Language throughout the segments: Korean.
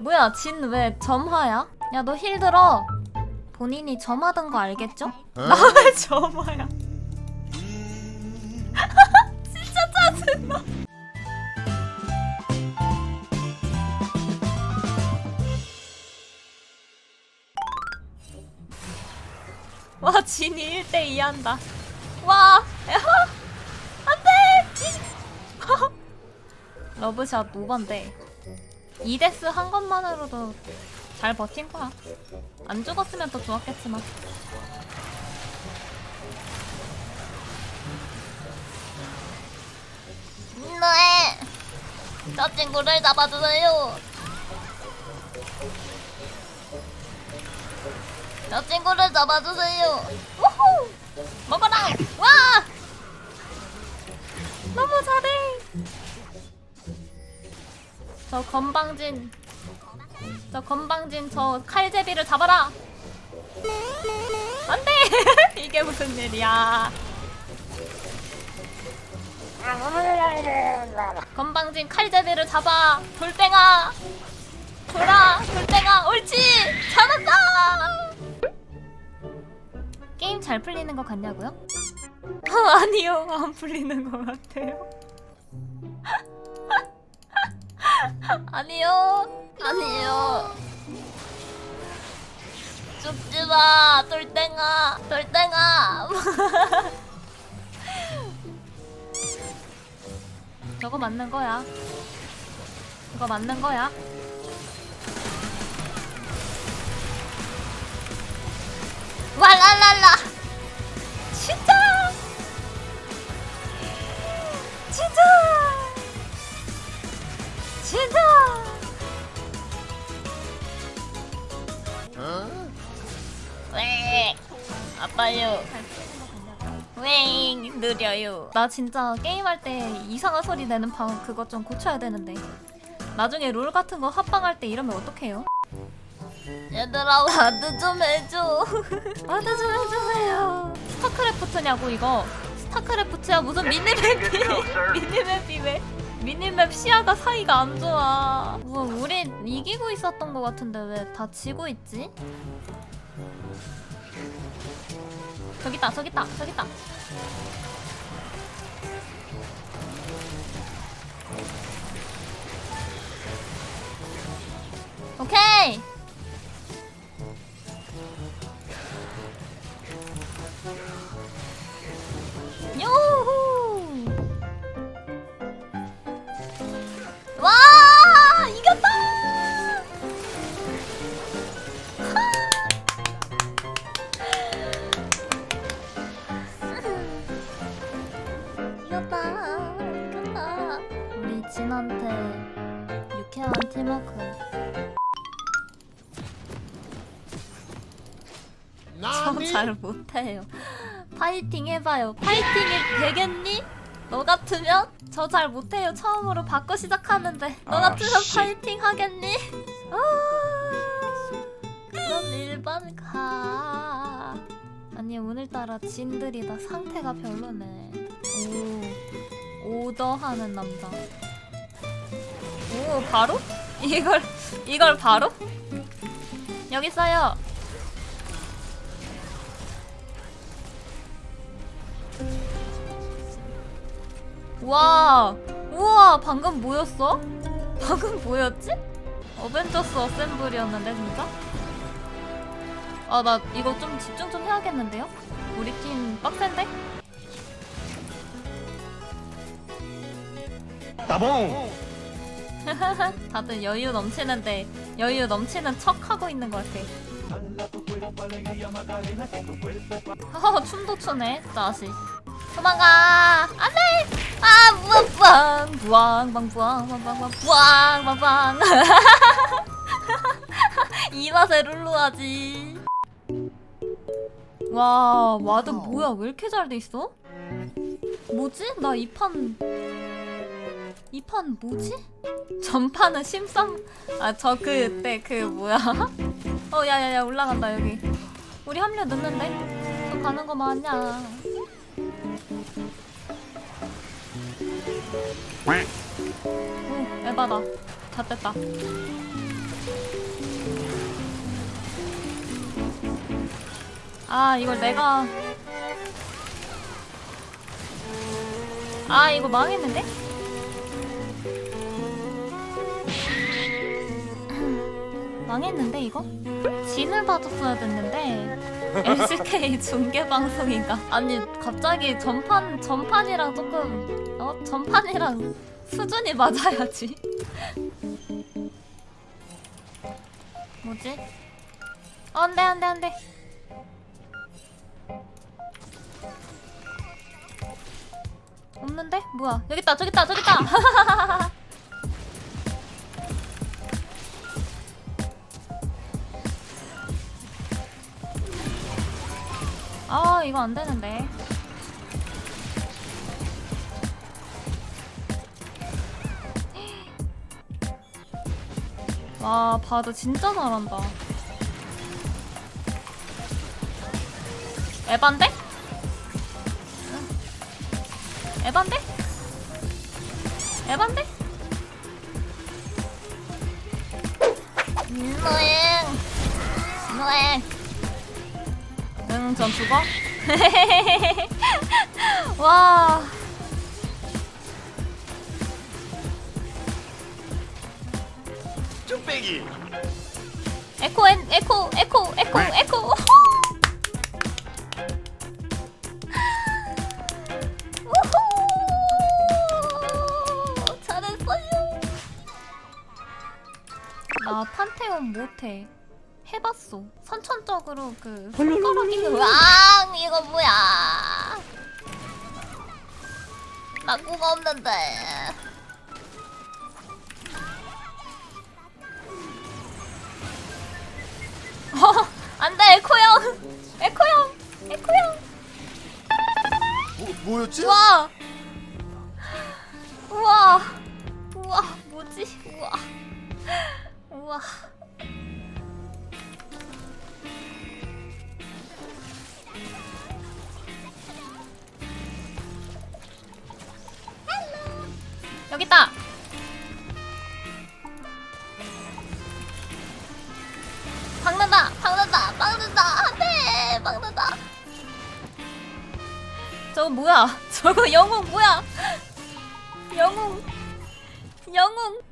뭐야 진 왜 점화야? 야 너 힐 들어. 본인이 점하던 거 알겠죠? 나 왜 점화야? 진짜 짜증나. 와 진이 1대2 한다. 와 야, 안돼! 진 러브샷 노반데 2데스 한 것만으로도 잘 버틴 거야 안 죽었으면 더 좋았겠지만 네. 저 친구를 잡아주세요. 저 친구를 잡아주세요. 우후! 먹어라! 와! 저 건방진, 저 건방진 저 칼제비를 잡아라. 안돼! 이게 무슨 일이야? 건방진 칼제비를 잡아 돌땡아 돌아 돌땡아 옳지 잡았다 게임 잘 풀리는 것 같냐고요? 아, 아니요 안 풀리는 것 같아요 아니요 아니요 죽지 마 돌땡아 돌땡아 저거 맞는 거야. 그거 맞는 거야. 왜? 아빠요. 왜 느려요? 나 진짜 게임할 때 이상한 소리 내는 방 그거 좀 고쳐야 되는데 나중에 롤 같은 거 합방할 때 이러면 어떡해요? 얘들아 와드 좀 해줘 와드 좀 해주세요 스타크래프트냐고 이거 스타크래프트야 무슨 미니맵이 미니맵이 왜 미니맵 시야가 사이가 안 좋아 뭐 우리 이기고 있었던 것 같은데 왜 다 지고 있지? 저기 있다 저기 있다 저기 있다 저 잘 못해요 파이팅 해봐요 파이팅이 되겠니? 너 같으면? 저 잘 못해요 처음으로 바꿔 시작하는데 너 아, 같으면 씨. 파이팅 하겠니? 아 그럼 일반 가 아니 오늘따라 진들이 다 상태가 별로네 오 오더하는 남자 오 바로? 이걸 이걸 바로? 여기 있어요 와, 우와, 방금 뭐였어? 방금 뭐였지? 어벤져스 어셈블이었는데 진짜? 아, 나 이거 좀 집중 좀 해야겠는데요? 우리 팀 빡센데? 따봉! 다들 여유 넘치는데 여유 넘치는 척 하고 있는 것 같아. 어, 춤도 추네 자식. 도망가 안돼. 아 무왕 무왕 무왕 무왕 무왕 무왕 무왕 이 맛에 룰루하지. 와 와드 뭐야 왜 이렇게 잘 돼 있어? 뭐지? 나 이 판 이 판 뭐지? 전판은 심성 아 저 그때 네, 그 뭐야? 어 야야야 올라간다 여기 우리 합류 늦는데? 또 가는 거 맞냐? 에바다 다 뺐다 아 이걸 내가 아 이거 망했는데? 망했는데 이거? 진을 봐줬어야 됐는데 LCK 중계 방송인가? 아니 갑자기 전판 전판이랑 조금 어 전판이랑 수준이 맞아야지. 뭐지? 어, 안돼 안돼 안돼. 없는데? 뭐야? 여기 있다 저기 있다 저기 있다. 이거 안 되는데. 와 바드 진짜 잘한다. 에반데? 응. 에반데? 에반데? 노행 노행 응, 전 죽어? 와. 쭈빼기 에코, 엔, 에코, 에코, 에코, 에코. 잘했어요. 나 판테온 못해. 해봤어. 선천적으로 그 손가락이 왕 이거 뭐야? 나궁 없는데. 어, 안돼 에코 형, 에코 형, 에코 형. 뭐, 뭐였지? 우와, 우와, 우와, 뭐지? 우와, 우와. 여기 있다. 박는다, 박는다, 박는다, 안돼, 박는다. 저거 뭐야? 저거 영웅 뭐야? 영웅, 영웅.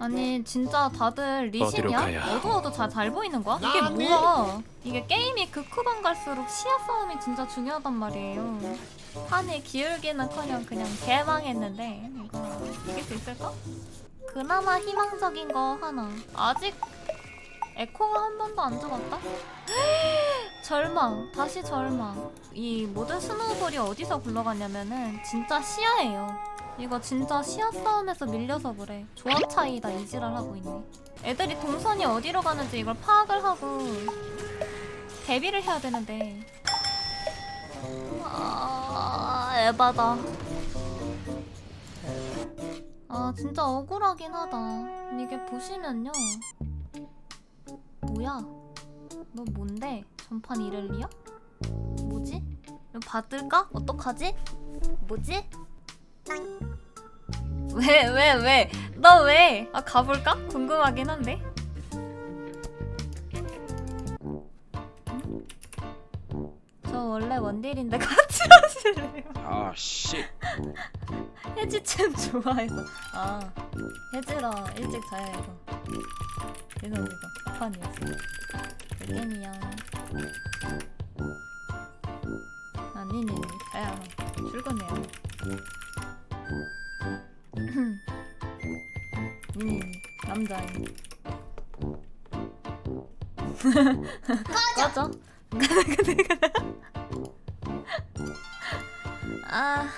아니 진짜 다들 어디로 리신이야? 가야? 어두워도 잘, 잘 보이는 거야? 이게 나니? 뭐야? 이게 게임이 극후반 갈수록 시야 싸움이 진짜 중요하단 말이에요. 판이 기울기는커녕 그냥 개망했는데 이거 이길 수 있을까? 그나마 희망적인 거 하나. 아직 에코가 한 번도 안 죽었다? 절망, 다시 절망. 이 모든 스노우볼이 어디서 굴러가냐면은 진짜 시야예요. 이거 진짜 시야 싸움에서 밀려서 그래. 조합 차이다 이지랄 하고 있네. 애들이 동선이 어디로 가는지 이걸 파악을 하고 대비를 해야 되는데. 아, 에바다. 아, 진짜 억울하긴 하다. 이게 보시면요. 뭐야? 너 뭔데? 전판 이렐리야? 뭐지? 이거 받을까? 어떡하지? 뭐지? 왜, 왜, 왜? 너 왜? 아, 가볼까? 궁금하긴 한데. 응? 저 원래 원딜인데 같이 하실래요? 아 씨. 혜지챔 좋아해서. 아, 혜지라 일찍 자야 해서. 그래서 우리가 급판이었어. 게임이야. 아니니, 자야. 출근해야 상자에 꺼져. 꺼져. 아.